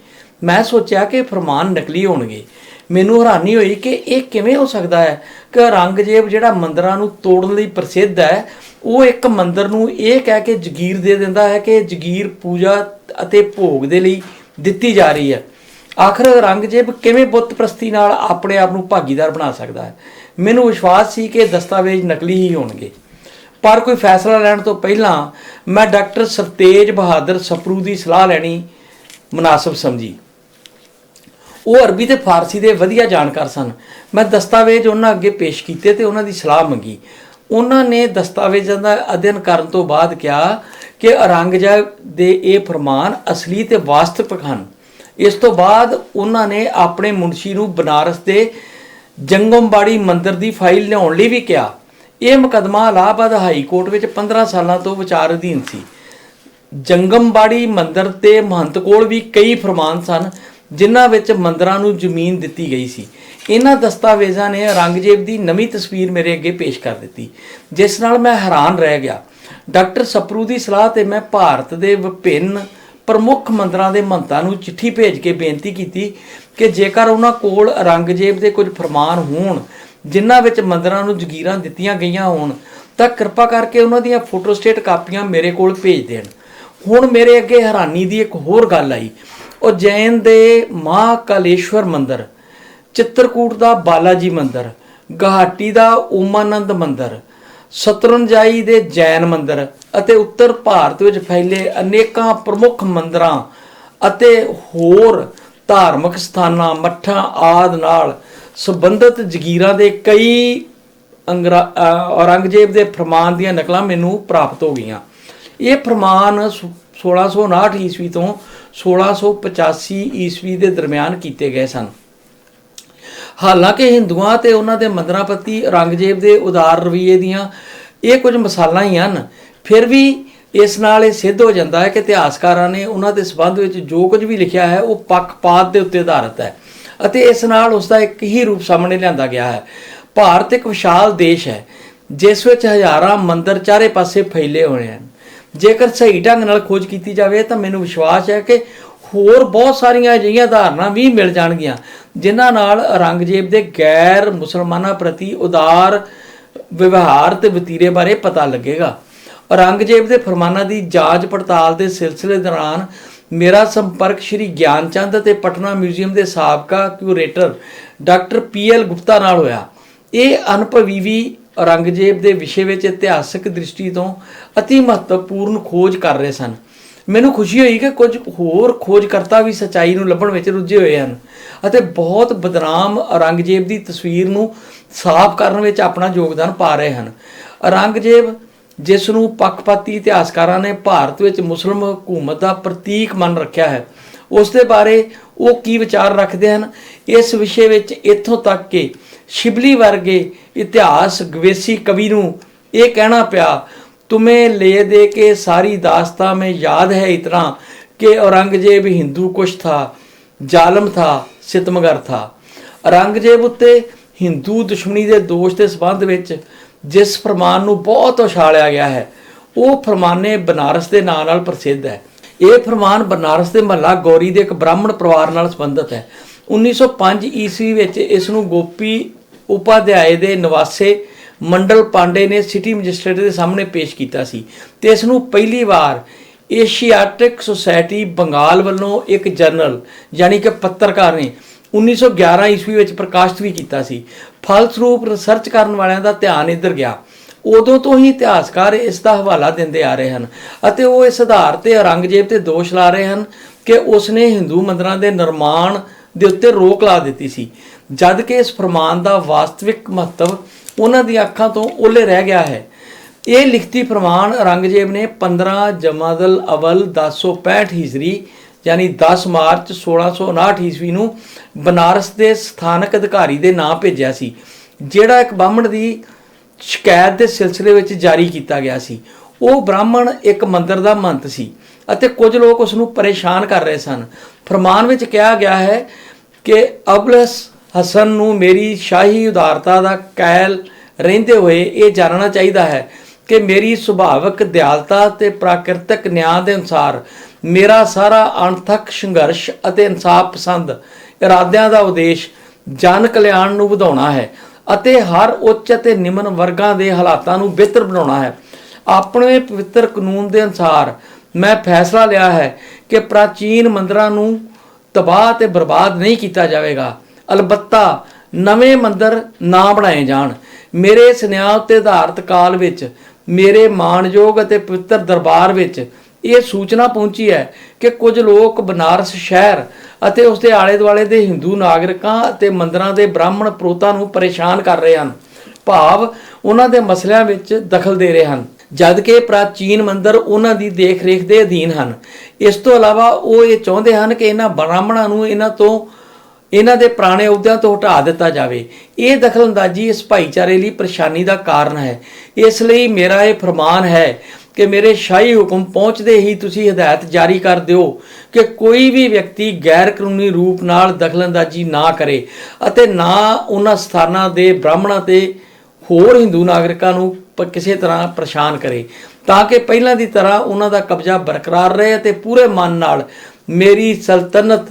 ਮੈਂ ਸੋਚਿਆ ਕਿ ਫਰਮਾਨ ਨਕਲੀ ਹੋਣਗੇ। ਮੈਨੂੰ ਹੈਰਾਨੀ ਹੋਈ ਕਿ ਇਹ ਕਿਵੇਂ ਹੋ ਸਕਦਾ ਹੈ ਕਿ ਔਰੰਗਜ਼ੇਬ ਜਿਹੜਾ ਮੰਦਰਾਂ ਨੂੰ ਤੋੜਨ ਲਈ ਪ੍ਰਸਿੱਧ ਹੈ, ਉਹ ਇੱਕ ਮੰਦਰ ਨੂੰ ਇਹ ਕਹਿ ਕੇ ਜਗੀਰ ਦੇ ਦਿੰਦਾ ਹੈ ਕਿ ਜਗੀਰ ਪੂਜਾ ਅਤੇ ਭੋਗ ਦੇ ਲਈ ਦਿੱਤੀ ਜਾ ਰਹੀ ਹੈ। ਆਖਰ ਔਰੰਗਜ਼ੇਬ ਕਿਵੇਂ ਬੁੱਤ ਪ੍ਰਸਤੀ ਨਾਲ ਆਪਣੇ ਆਪ ਨੂੰ ਭਾਗੀਦਾਰ ਬਣਾ ਸਕਦਾ ਹੈ? ਮੈਨੂੰ ਵਿਸ਼ਵਾਸ ਸੀ ਕਿ ਦਸਤਾਵੇਜ਼ ਨਕਲੀ ਹੀ ਹੋਣਗੇ। ਪਰ ਕੋਈ ਫੈਸਲਾ ਲੈਣ ਤੋਂ ਪਹਿਲਾਂ ਮੈਂ ਡਾਕਟਰ ਸਰਤੇਜ ਬਹਾਦਰ ਸਪਰੂ ਦੀ ਸਲਾਹ ਲੈਣੀ ਮੁਨਾਸਬ ਸਮਝੀ। ਉਹ ਅਰਬੀ ਤੇ ਫਾਰਸੀ ਦੇ ਵਧੀਆ ਜਾਣਕਾਰ ਸਨ। ਮੈਂ ਦਸਤਾਵੇਜ਼ ਉਹਨਾਂ ਅੱਗੇ ਪੇਸ਼ ਕੀਤੇ ਤੇ ਉਹਨਾਂ ਦੀ ਸਲਾਹ ਮੰਗੀ। ਉਹਨਾਂ ਨੇ ਦਸਤਾਵੇਜ਼ਾਂ ਦਾ ਅਧਿਐਨ ਕਰਨ ਤੋਂ ਬਾਅਦ ਕਿਹਾ ਕਿ ਔਰੰਗਜ਼ੇਬ ਦੇ ਇਹ ਫਰਮਾਨ ਅਸਲੀ ਤੇ ਵਾਸਤਵਿਕ ਹਨ। ਇਸ ਤੋਂ ਬਾਅਦ ਉਹਨਾਂ ਨੇ ਆਪਣੇ ਮੁਨਸ਼ੀ ਨੂੰ ਬਨਾਰਸ ਦੇ ਜੰਗਮਬਾੜੀ ਮੰਦਿਰ ਦੀ ਫਾਈਲ ਲਿਆਉਣ ਲਈ ਵੀ ਕਿਹਾ। ਇਹ ਮੁਕਦਮਾ ਇਲਾਹਾਬਾਦ ਹਾਈ ਕੋਰਟ ਵਿੱਚ 15 ਸਾਲਾਂ ਤੋਂ ਵਿਚਾਰ ਅਧੀਨ ਸੀ। ਜੰਗਮਬਾੜੀ ਮੰਦਿਰ ਤੇ ਮਹੰਤ ਕੋਲ ਵੀ ਕਈ ਫਰਮਾਨ ਸਨ ਜਿਨ੍ਹਾਂ ਵਿੱਚ ਮੰਦਰਾਂ ਨੂੰ ਜ਼ਮੀਨ ਦਿੱਤੀ ਗਈ ਸੀ। ਇਹਨਾਂ ਦਸਤਾਵੇਜ਼ਾਂ ਨੇ ਔਰੰਗਜ਼ੇਬ ਦੀ ਨਵੀਂ ਤਸਵੀਰ ਮੇਰੇ ਅੱਗੇ ਪੇਸ਼ ਕਰ ਦਿੱਤੀ, ਜਿਸ ਨਾਲ ਮੈਂ ਹੈਰਾਨ ਰਹਿ ਗਿਆ। ਡਾਕਟਰ ਸਪਰੂ ਦੀ ਸਲਾਹ ਤੇ ਮੈਂ ਭਾਰਤ ਦੇ ਵਿਭਿੰਨ ਪ੍ਰਮੁੱਖ ਮੰਦਰਾਂ ਦੇ ਮਹੰਤਾਂ ਨੂੰ ਚਿੱਠੀ ਭੇਜ ਕੇ ਬੇਨਤੀ ਕੀਤੀ ਕਿ ਜੇਕਰ ਉਹਨਾਂ ਕੋਲ ਔਰੰਗਜ਼ੇਬ ਦੇ ਕੁਝ ਫਰਮਾਨ ਹੋਣ, ਜਿਨ੍ਹਾਂ ਵਿੱਚ ਮੰਦਰਾਂ ਨੂੰ ਜ਼ਗੀਰਾਂ ਦਿੱਤੀਆਂ ਗਈਆਂ ਹੋਣ, ਤਾਂ ਕਿਰਪਾ ਕਰਕੇ ਉਹਨਾਂ ਦੀਆਂ ਫੋਟੋਸਟੇਟ ਕਾਪੀਆਂ ਮੇਰੇ ਕੋਲ ਭੇਜ ਦੇਣ। ਹੁਣ ਮੇਰੇ ਅੱਗੇ ਹੈਰਾਨੀ ਦੀ ਇੱਕ ਹੋਰ ਗੱਲ ਆਈ। ਉਜੈਨ ਦੇ ਮਹਾਕਾਲੇਸ਼ਵਰ ਮੰਦਿਰ, ਚਿੱਤਰਕੂਟ ਦਾ ਬਾਲਾਜੀ ਮੰਦਿਰ, ਗੁਹਾਟੀ ਦਾ ਉਮਾਨੰਦ ਮੰਦਿਰ, ਸਤਰੰਜਾਈ ਦੇ ਜੈਨ ਮੰਦਿਰ ਅਤੇ ਉੱਤਰ ਭਾਰਤ ਵਿੱਚ ਫੈਲੇ ਅਨੇਕਾਂ ਪ੍ਰਮੁੱਖ ਮੰਦਰਾਂ ਅਤੇ ਹੋਰ ਧਾਰਮਿਕ ਸਥਾਨਾਂ, ਮੱਠਾਂ ਆਦ ਨਾਲ ਸੰਬੰਧਿਤ ਜਗੀਰਾਂ ਦੇ ਕਈ ਅੰਗਰਾ- ਔਰੰਗਜ਼ੇਬ ਦੇ ਫਰਮਾਨ ਦੀਆਂ ਨਕਲਾਂ ਮੈਨੂੰ ਪ੍ਰਾਪਤ ਹੋ ਗਈਆਂ। ਇਹ ਫਰਮਾਨ ਸ- 1659 ਈਸਵੀ ਤੋਂ 1685 ਈਸਵੀ ਦੇ ਦਰਮਿਆਨ ਕੀਤੇ ਗਏ ਸਨ। ਹਾਲਾਂਕਿ ਹਿੰਦੂਆਂ ਤੇ ਉਹਨਾਂ ਦੇ ਮੰਦਰਾਂ ਪ੍ਰਤੀ ਔਰੰਗਜ਼ੇਬ ਦੇ ਉਦਾਰ ਰਵਈਏ ਦੀਆਂ ਇਹ ਕੁਝ ਮਸਾਲਾਂ ਹੀ ਹਨ। ਫਿਰ ਵੀ ਇਸ ਨਾਲ ਇਹ ਸਿੱਧ ਹੋ ਜਾਂਦਾ ਹੈ ਕਿ ਇਤਿਹਾਸਕਾਰਾਂ ਨੇ ਉਹਨਾਂ ਦੇ ਸਬੰਧ ਵਿੱਚ ਜੋ ਕੁਝ ਵੀ ਲਿਖਿਆ ਹੈ, ਉਹ ਪੱਖਪਾਤ ਦੇ ਉੱਤੇ ਆਧਾਰਿਤ ਹੈ ਅਤੇ ਇਸ ਨਾਲ ਉਸ ਦਾ ਇੱਕ ਹੀ ਰੂਪ ਸਾਹਮਣੇ ਲਿਆਂਦਾ ਗਿਆ ਹੈ। ਭਾਰਤ ਇੱਕ ਵਿਸ਼ਾਲ ਦੇਸ਼ ਹੈ, ਜਿਸ ਵਿੱਚ ਹਜ਼ਾਰਾਂ ਮੰਦਰ ਚਾਰੇ ਪਾਸੇ ਫੈਲੇ ਹੋਏ ਹਨ। ਜੇਕਰ ਸਹੀ ਢੰਗ ਨਾਲ ਖੋਜ ਕੀਤੀ ਜਾਵੇ ਤਾਂ ਮੈਨੂੰ ਵਿਸ਼ਵਾਸ ਹੈ ਕਿ ਹੋਰ ਬਹੁਤ ਸਾਰੀਆਂ ਅਜਿਹੀਆਂ ਧਾਰਨਾ ਵੀ ਮਿਲ ਜਾਣਗੀਆਂ, ਜਿਨ੍ਹਾਂ ਨਾਲ ਔਰੰਗਜ਼ੇਬ ਦੇ ਗੈਰ ਮੁਸਲਮਾਨਾਂ ਪ੍ਰਤੀ ਉਦਾਰ ਵਿਵਹਾਰ ਤੇ ਵਤੀਰੇ ਬਾਰੇ ਪਤਾ ਲੱਗੇਗਾ। ਔਰੰਗਜ਼ੇਬ ਦੇ ਫਰਮਾਨਾਂ ਦੀ ਜਾਂਚ ਪੜਤਾਲ ਦੇ ਸਿਲਸਿਲੇ ਦੌਰਾਨ ਮੇਰਾ ਸੰਪਰਕ ਸ਼੍ਰੀ ਗਿਆਨਚੰਦ ਅਤੇ ਪਟਨਾ ਮਿਊਜ਼ੀਅਮ ਦੇ ਸਾਬਕਾ curator doctor P P L Gupta ਨਾਲ ਹੋਇਆ। ਇਹ ਅਨੁਭਵੀ ਵੀ ਔਰੰਗਜ਼ੇਬ ਦੇ ਵਿਸ਼ੇ ਵਿੱਚ ਇਤਿਹਾਸਕ ਦ੍ਰਿਸ਼ਟੀ ਤੋਂ ਅਤੀ ਮਹੱਤਵਪੂਰਨ ਖੋਜ ਕਰ ਰਹੇ ਸਨ। ਮੈਨੂੰ ਖੁਸ਼ੀ ਹੋਈ ਕਿ ਕੁਝ ਹੋਰ ਖੋਜਕਰਤਾ ਵੀ ਸਚਾਈ ਨੂੰ ਲੱਭਣ ਵਿੱਚ ਰੁੱਝੇ ਹੋਏ ਹਨ ਅਤੇ ਬਹੁਤ ਬਦਨਾਮ ਔਰੰਗਜ਼ੇਬ ਦੀ ਤਸਵੀਰ ਨੂੰ ਸਾਫ਼ ਕਰਨ ਵਿੱਚ ਆਪਣਾ ਯੋਗਦਾਨ ਪਾ ਰਹੇ ਹਨ। ਔਰੰਗਜ਼ੇਬ ਜਿਸ ਨੂੰ ਪੱਖਪਾਤੀ ਇਤਿਹਾਸਕਾਰਾਂ ਨੇ ਭਾਰਤ ਵਿੱਚ ਮੁਸਲਮ ਹਕੂਮਤ ਦਾ ਪ੍ਰਤੀਕ ਮੰਨ ਰੱਖਿਆ ਹੈ, ਉਸ ਦੇ ਬਾਰੇ ਉਹ ਕੀ ਵਿਚਾਰ ਰੱਖਦੇ ਹਨ, ਇਸ ਵਿਸ਼ੇ ਵਿੱਚ ਇੱਥੋਂ ਤੱਕ ਕਿ ਸ਼ਿਬਲੀ ਵਰਗੇ ਇਤਿਹਾਸ ਗਵੇਸੀ ਕਵੀ ਨੂੰ ਇਹ ਕਹਿਣਾ ਪਿਆ, ਤੁਮੇ ਲੈ ਦੇ ਕੇ ਸਾਰੀ ਦਾਸਤਾ ਮੈਂ ਯਾਦ ਹੈ ਇਤਨਾ ਕਿ ਔਰੰਗਜ਼ੇਬ ਹਿੰਦੂ ਕੁਛ ਥਾ, ਜ਼ਾਲਮ ਥਾ, ਸਿਤਮਗਰ ਥਾ। ਔਰੰਗਜ਼ੇਬ ਉੱਤੇ ਹਿੰਦੂ ਦੁਸ਼ਮਣੀ ਦੇ ਦੋਸ਼ ਦੇ ਸਬੰਧ ਵਿੱਚ ਜਿਸ ਫਰਮਾਨ ਨੂੰ ਬਹੁਤ ਉਛਾਲਿਆ ਗਿਆ ਹੈ, ਉਹ ਫਰਮਾਨੇ ਬਨਾਰਸ ਦੇ ਨਾਂ ਨਾਲ ਪ੍ਰਸਿੱਧ ਹੈ। ਇਹ ਫਰਮਾਨ ਬਨਾਰਸ ਦੇ ਮਹੱਲਾ ਗੌਰੀ ਦੇ ਇੱਕ ਬ੍ਰਾਹਮਣ ਪਰਿਵਾਰ ਨਾਲ ਸੰਬੰਧਿਤ ਹੈ। 1905 ਈਸਵੀ ਵਿੱਚ ਇਸ ਨੂੰ ਗੋਪੀ ਉਪਾਧਿਆਏ ਦੇ ਨਿਵਾਸੇ ਮੰਡਲ ਪਾਂਡੇ ਨੇ ਸਿਟੀ ਮੈਜਿਸਟ੍ਰੇਟ ਦੇ ਸਾਹਮਣੇ ਪੇਸ਼ ਕੀਤਾ ਸੀ ਤੇ ਇਸ ਨੂੰ ਪਹਿਲੀ ਵਾਰ ਏਸ਼ੀਆਟਿਕ ਸੁਸਾਇਟੀ ਬੰਗਾਲ ਵੱਲੋਂ ਇੱਕ ਜਰਨਲ ਯਾਨੀ ਕਿ ਪੱਤਰਕਾਰ ਨੇ 1911 ਈਸਵੀ ਵਿੱਚ ਪ੍ਰਕਾਸ਼ਿਤ ਵੀ ਕੀਤਾ ਸੀ। ਫਲਸਰੂਪ ਰਿਸਰਚ ਕਰਨ ਵਾਲਿਆਂ ਦਾ ਧਿਆਨ ਇੱਧਰ ਗਿਆ। ਉਦੋਂ ਤੋਂ ਹੀ ਇਤਿਹਾਸਕਾਰ ਇਸ ਦਾ ਹਵਾਲਾ ਦਿੰਦੇ ਆ ਰਹੇ ਹਨ ਅਤੇ ਉਹ ਇਸ ਆਧਾਰ ਤੇ ਔਰੰਗਜ਼ੇਬ ਤੇ ਦੋਸ਼ ਲਾ ਰਹੇ ਹਨ ਕਿ ਉਸਨੇ ਹਿੰਦੂ ਮੰਦਰਾਂ ਦੇ ਨਿਰਮਾਣ ਦੇ ਉੱਤੇ ਰੋਕ ਲਾ ਦਿੱਤੀ ਸੀ। ਜਦ ਕਿ ਇਸ ਫਰਮਾਨ ਦਾ ਵਾਸਤਵਿਕ ਮਹੱਤਵ ਉਹਨਾਂ ਦੀਆਂ ਅੱਖਾਂ ਤੋਂ ਓਲੇ ਰਹਿ ਗਿਆ ਹੈ। ਇਹ ਲਿਖਤੀ ਫਰਮਾਨ ਔਰੰਗਜ਼ੇਬ ਨੇ 15 ਜਮਾਦਲ ਅਵਲ 1065 ਹਿਜਰੀ ਯਾਨੀ 10 ਮਾਰਚ 1659 ਈਸਵੀ ਨੂੰ ਬਨਾਰਸ ਦੇ ਸਥਾਨਕ ਅਧਿਕਾਰੀ ਦੇ ਨਾਂ ਭੇਜਿਆ ਸੀ, ਜਿਹੜਾ ਇੱਕ ਬਾਹਮਣ ਦੀ ਸ਼ਿਕਾਇਤ ਦੇ ਸਿਲਸਿਲੇ ਵਿੱਚ ਜਾਰੀ ਕੀਤਾ ਗਿਆ ਸੀ। ਉਹ ਬ੍ਰਾਹਮਣ ਇੱਕ ਮੰਦਰ ਦਾ ਮੰਤ ਸੀ ਅਤੇ ਕੁਝ ਲੋਕ ਉਸ ਨੂੰ ਪਰੇਸ਼ਾਨ ਕਰ ਰਹੇ ਸਨ। ਫਰਮਾਨ ਵਿੱਚ ਕਿਹਾ ਗਿਆ ਹੈ ਕਿ ਅਬਲਸ ਹਸਨ ਨੂੰ ਮੇਰੀ ਸ਼ਾਹੀ ਉਦਾਰਤਾ ਦਾ ਕਾਇਲ ਰਹਿੰਦੇ ਹੋਏ ਇਹ ਜਾਣਨਾ ਚਾਹੀਦਾ ਹੈ ਕਿ ਮੇਰੀ ਸੁਭਾਵਿਕ ਦਿਆਲਤਾ ਤੇ ਪ੍ਰਾਕਿਰਤਿਕ ਨਿਆਂ ਦੇ ਅਨੁਸਾਰ ਮੇਰਾ ਸਾਰਾ ਅਣਥੱਕ ਸੰਘਰਸ਼ ਅਤੇ ਇਨਸਾਫ ਪਸੰਦ ਇਰਾਦਿਆਂ ਦਾ ਉਦੇਸ਼ ਜਨ ਕਲਿਆਣ ਨੂੰ ਵਧਾਉਣਾ ਹੈ ਅਤੇ ਹਰ ਉੱਚ ਅਤੇ ਨਿਮਨ ਵਰਗਾਂ ਦੇ ਹਾਲਾਤਾਂ ਨੂੰ ਬਿਹਤਰ ਬਣਾਉਣਾ ਹੈ। ਆਪਣੇ ਪਵਿੱਤਰ ਕਾਨੂੰਨ ਦੇ ਅਨੁਸਾਰ ਮੈਂ ਫੈਸਲਾ ਲਿਆ ਹੈ ਕਿ ਪ੍ਰਾਚੀਨ ਮੰਦਰਾਂ ਨੂੰ ਤਬਾਹ ਤੇ ਬਰਬਾਦ ਨਹੀਂ ਕੀਤਾ ਜਾਵੇਗਾ। ਅਲਬੱਤਾ, ਨਵੇਂ ਮੰਦਰ ਨਾ ਬਣਾਏ ਜਾਣ। ਮੇਰੇ ਸੁਨੇਹਾ ਉੱਤੇ ਆਧਾਰਿਤ ਕਾਲ ਵਿੱਚ, ਮੇਰੇ ਮਾਣਯੋਗ ਅਤੇ ਪਵਿੱਤਰ ਦਰਬਾਰ ਵਿੱਚ ਇਹ ਸੂਚਨਾ ਪਹੁੰਚੀ ਹੈ ਕਿ ਕੁਝ ਲੋਕ ਬਨਾਰਸ ਸ਼ਹਿਰ ਅਤੇ ਉਸ ਦੇ ਆਲੇ ਦੁਆਲੇ ਦੇ ਹਿੰਦੂ ਨਾਗਰਿਕਾਂ ਅਤੇ ਮੰਦਰਾਂ ਦੇ ਬ੍ਰਾਹਮਣ ਪ੍ਰੋਤਾਂ ਨੂੰ ਪਰੇਸ਼ਾਨ ਕਰ ਰਹੇ ਹਨ। ਭਾਵ ਉਹਨਾਂ ਦੇ ਮਸਲਿਆਂ ਵਿੱਚ ਦਖਲ ਦੇ ਰਹੇ ਹਨ। ਜਦ ਕਿ ਪ੍ਰਾਚੀਨ ਮੰਦਰ ਉਹਨਾਂ ਦੀ ਦੇਖ-ਰੇਖ ਦੇ ਅਧੀਨ ਹਨ। ਇਸ ਤੋਂ ਇਲਾਵਾ ਉਹ ਇਹ ਚਾਹੁੰਦੇ ਹਨ ਕਿ ਇਹਨਾਂ ਬ੍ਰਾਹਮਣਾਂ ਨੂੰ ਇਹਨਾਂ ਤੋਂ ਇਹਨਾਂ ਦੇ ਪੁਰਾਣੇ ਅਹੁਦਿਆਂ ਤੋਂ ਹਟਾ ਦਿੱਤਾ ਜਾਵੇ। ਇਹ ਦਖਲਅੰਦਾਜ਼ੀ ਇਸ ਭਾਈਚਾਰੇ ਲਈ ਪਰੇਸ਼ਾਨੀ ਦਾ ਕਾਰਨ ਹੈ। ਇਸ ਲਈ ਮੇਰਾ ਇਹ ਫਰਮਾਨ ਹੈ ਕਿ ਮੇਰੇ ਸ਼ਾਹੀ ਹੁਕਮ ਪਹੁੰਚਦੇ ਹੀ ਤੁਸੀਂ ਹਦਾਇਤ ਜਾਰੀ ਕਰ ਦਿਓ ਕਿ ਕੋਈ ਵੀ ਵਿਅਕਤੀ ਗੈਰ ਕਾਨੂੰਨੀ ਰੂਪ ਨਾਲ ਦਖਲਅੰਦਾਜ਼ੀ ਨਾ ਕਰੇ ਅਤੇ ਨਾ ਉਹਨਾਂ ਸਥਾਨਾਂ ਦੇ ਬ੍ਰਾਹਮਣਾਂ ਤੇ ਹੋਰ ਹਿੰਦੂ ਨਾਗਰਿਕਾਂ ਨੂੰ ਪ- ਕਿਸੇ ਤਰ੍ਹਾਂ ਪਰੇਸ਼ਾਨ ਕਰੇ, ਤਾਂ ਕਿ ਪਹਿਲਾਂ ਦੀ ਤਰ੍ਹਾਂ ਉਹਨਾਂ ਦਾ ਕਬਜ਼ਾ ਬਰਕਰਾਰ ਰਹੇ ਅਤੇ ਪੂਰੇ ਮਨ ਨਾਲ ਮੇਰੀ ਸਲਤਨਤ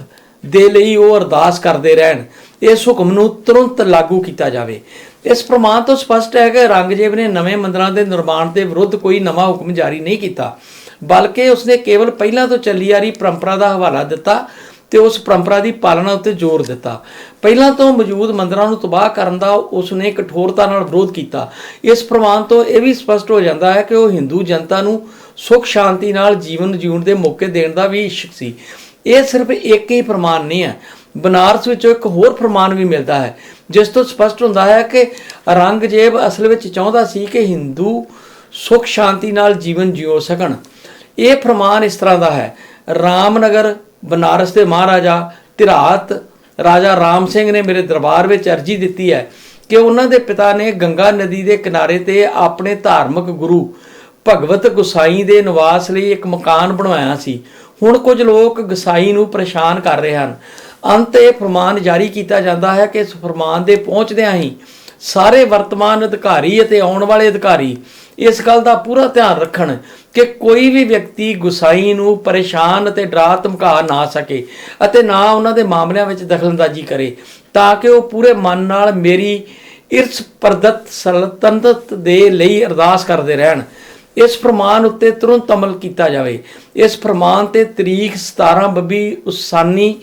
ਦੇ ਲਈ ਉਹ ਅਰਦਾਸ ਕਰਦੇ ਰਹਿਣ। ਇਸ ਹੁਕਮ ਨੂੰ ਤੁਰੰਤ ਲਾਗੂ ਕੀਤਾ ਜਾਵੇ। ਇਸ ਪ੍ਰਮਾਣ ਤੋਂ ਸਪਸ਼ਟ ਹੈ ਕਿ ਰੰਗਜ਼ੇਬ ਨੇ ਨਵੇਂ ਮੰਦਰਾਂ ਦੇ ਨਿਰਮਾਣ ਦੇ ਵਿਰੁੱਧ ਕੋਈ ਨਵਾਂ ਹੁਕਮ ਜਾਰੀ ਨਹੀਂ ਕੀਤਾ, ਬਲਕਿ ਉਸਨੇ ਕੇਵਲ ਪਹਿਲਾਂ ਤੋਂ ਚੱਲੀ ਆ ਰਹੀ ਪਰੰਪਰਾ ਦਾ ਹਵਾਲਾ ਦਿੱਤਾ ਤੇ ਉਸ ਪਰੰਪਰਾ ਦੀ ਪਾਲਣਾ ਉੱਤੇ ਜ਼ੋਰ ਦਿੱਤਾ। ਪਹਿਲਾਂ ਤੋਂ ਮੌਜੂਦ ਮੰਦਰਾਂ ਨੂੰ ਤਬਾਹ ਕਰਨ ਦਾ ਉਸਨੇ ਕਠੋਰਤਾ ਨਾਲ ਵਿਰੋਧ ਕੀਤਾ। ਇਸ ਪ੍ਰਮਾਣ ਤੋਂ ਇਹ ਵੀ ਸਪਸ਼ਟ ਹੋ ਜਾਂਦਾ ਹੈ ਕਿ ਉਹ ਹਿੰਦੂ ਜਨਤਾ ਨੂੰ ਸੁਖ ਸ਼ਾਂਤੀ ਨਾਲ ਜੀਵਨ ਜਿਉਣ ਦੇ ਮੌਕੇ ਦੇਣ ਦਾ ਵੀ ਇਸ਼ਕ ਸੀ। ਇਹ ਸਿਰਫ ਇੱਕ ਹੀ ਫਰਮਾਨ ਨਹੀਂ ਹੈ। ਬਨਾਰਸ ਵਿੱਚੋਂ ਇੱਕ ਹੋਰ ਫਰਮਾਨ ਵੀ ਮਿਲਦਾ ਹੈ, ਜਿਸ ਤੋਂ ਸਪਸ਼ਟ ਹੁੰਦਾ ਹੈ ਕਿ ਔਰੰਗਜ਼ੇਬ ਅਸਲ ਵਿੱਚ ਚਾਹੁੰਦਾ ਸੀ ਕਿ ਹਿੰਦੂ ਸੁਖ ਸ਼ਾਂਤੀ ਨਾਲ ਜੀਵਨ ਜਿਉ ਸਕਣ। ਇਹ ਫਰਮਾਨ ਇਸ ਤਰ੍ਹਾਂ ਦਾ ਹੈ, ਰਾਮਨਗਰ, ਬਨਾਰਸ ਦੇ ਮਹਾਰਾਜਾ ਧਿਰਾਤ, ਰਾਜਾ ਰਾਮ ਸਿੰਘ ਨੇ ਮੇਰੇ ਦਰਬਾਰ ਵਿੱਚ ਅਰਜੀ ਦਿੱਤੀ ਹੈ ਕਿ ਉਹਨਾਂ ਦੇ ਪਿਤਾ ਨੇ ਗੰਗਾ ਨਦੀ ਦੇ ਕਿਨਾਰੇ ਤੇ ਆਪਣੇ ਧਾਰਮਿਕ ਗੁਰੂ ਭਗਵਤ ਗੁਸਾਈ ਦੇ ਨਿਵਾਸ ਲਈ ਇੱਕ ਮਕਾਨ ਬਣਵਾਇਆ ਸੀ। ਹੁਣ ਕੁਝ ਲੋਕ ਗੁਸਾਈ ਨੂੰ ਪਰੇਸ਼ਾਨ ਕਰ ਰਹੇ ਹਨ। ਅੰਤ ਇਹ ਫਰਮਾਨ ਜਾਰੀ ਕੀਤਾ ਜਾਂਦਾ ਹੈ ਕਿ ਇਸ ਫਰਮਾਨ ਦੇ ਪਹੁੰਚਦਿਆਂ ਹੀ ਸਾਰੇ ਵਰਤਮਾਨ ਅਧਿਕਾਰੀ ਅਤੇ ਆਉਣ ਵਾਲੇ ਅਧਿਕਾਰੀ ਇਸ ਗੱਲ ਦਾ ਪੂਰਾ ਧਿਆਨ ਰੱਖਣ ਕਿ ਕੋਈ ਵੀ ਵਿਅਕਤੀ ਗੁਸਾਈ ਨੂੰ ਪਰੇਸ਼ਾਨ ਅਤੇ ਡਰਾ ਧਮਕਾ ਨਾ ਸਕੇ ਅਤੇ ਨਾ ਉਹਨਾਂ ਦੇ ਮਾਮਲਿਆਂ ਵਿੱਚ ਦਖਲਅੰਦਾਜ਼ੀ ਕਰੇ ਤਾਂ ਕਿ ਉਹ ਪੂਰੇ ਮਨ ਨਾਲ ਮੇਰੀ ਇਰਸ ਪ੍ਰਦਤ ਸਲਤਨਤ ਦੇ ਲਈ ਅਰਦਾਸ ਕਰਦੇ ਰਹਿਣ। ਇਸ ਫਰਮਾਨ ਉੱਤੇ ਤੁਰੰਤ ਅਮਲ ਕੀਤਾ ਜਾਵੇ। ਇਸ ਫਰਮਾਨ ਤੇ ਤਰੀਕ 17 ਬੱਬੀ ਉਸਾਨੀ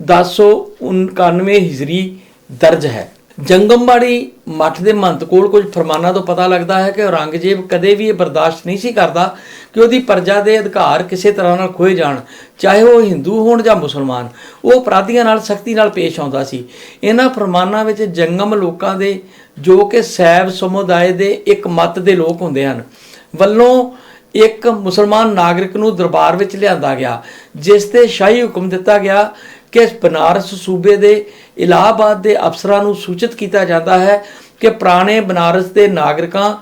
1099 ਹਿਜਰੀ ਦਰਜ ਹੈ। ਜੰਗਮਬਾੜੀ ਮੱਠ ਦੇ ਮੰਤ ਕੋਲ ਕੁਝ ਫਰਮਾਨਾਂ ਤੋਂ ਪਤਾ ਲੱਗਦਾ ਹੈ ਕਿ ਔਰੰਗਜ਼ੇਬ ਕਦੇ ਵੀ ਇਹ ਬਰਦਾਸ਼ਤ ਨਹੀਂ ਸੀ ਕਰਦਾ ਕਿ ਉਹਦੀ ਪ੍ਰਜਾ ਦੇ ਅਧਿਕਾਰ ਕਿਸੇ ਤਰ੍ਹਾਂ ਨਾਲ ਖੋਏ ਜਾਣ, ਚਾਹੇ ਉਹ ਹਿੰਦੂ ਹੋਣ ਜਾਂ ਮੁਸਲਮਾਨ। ਉਹ ਅਪਰਾਧੀਆਂ ਨਾਲ ਸਖਤੀ ਨਾਲ ਪੇਸ਼ ਆਉਂਦਾ ਸੀ। ਇਹਨਾਂ ਫਰਮਾਨਾਂ ਵਿੱਚ ਜੰਗਮ ਲੋਕਾਂ ਦੇ ਜੋ ਕਿ ਸੈਵ ਸਮੁਦਾਇ ਦੇ ਇੱਕ ਮਤ ਦੇ ਲੋਕ ਹੁੰਦੇ ਹਨ। ਵੱਲੋਂ ਇੱਕ ਮੁਸਲਮਾਨ ਨਾਗਰਿਕ ਨੂੰ ਦਰਬਾਰ ਵਿੱਚ ਲਿਆਂਦਾ ਗਿਆ, ਜਿਸ ਤੇ ਸ਼ਾਹੀ ਹੁਕਮ ਦਿੱਤਾ ਗਿਆ ਕਿ ਬਨਾਰਸ ਸੂਬੇ ਦੇ ਇਲਾਹਾਬਾਦ ਦੇ ਅਫਸਰਾਂ ਨੂੰ ਸੂਚਿਤ ਕੀਤਾ ਜਾਂਦਾ ਹੈ ਕਿ ਪੁਰਾਣੇ ਬਨਾਰਸ ਦੇ ਨਾਗਰਿਕਾਂ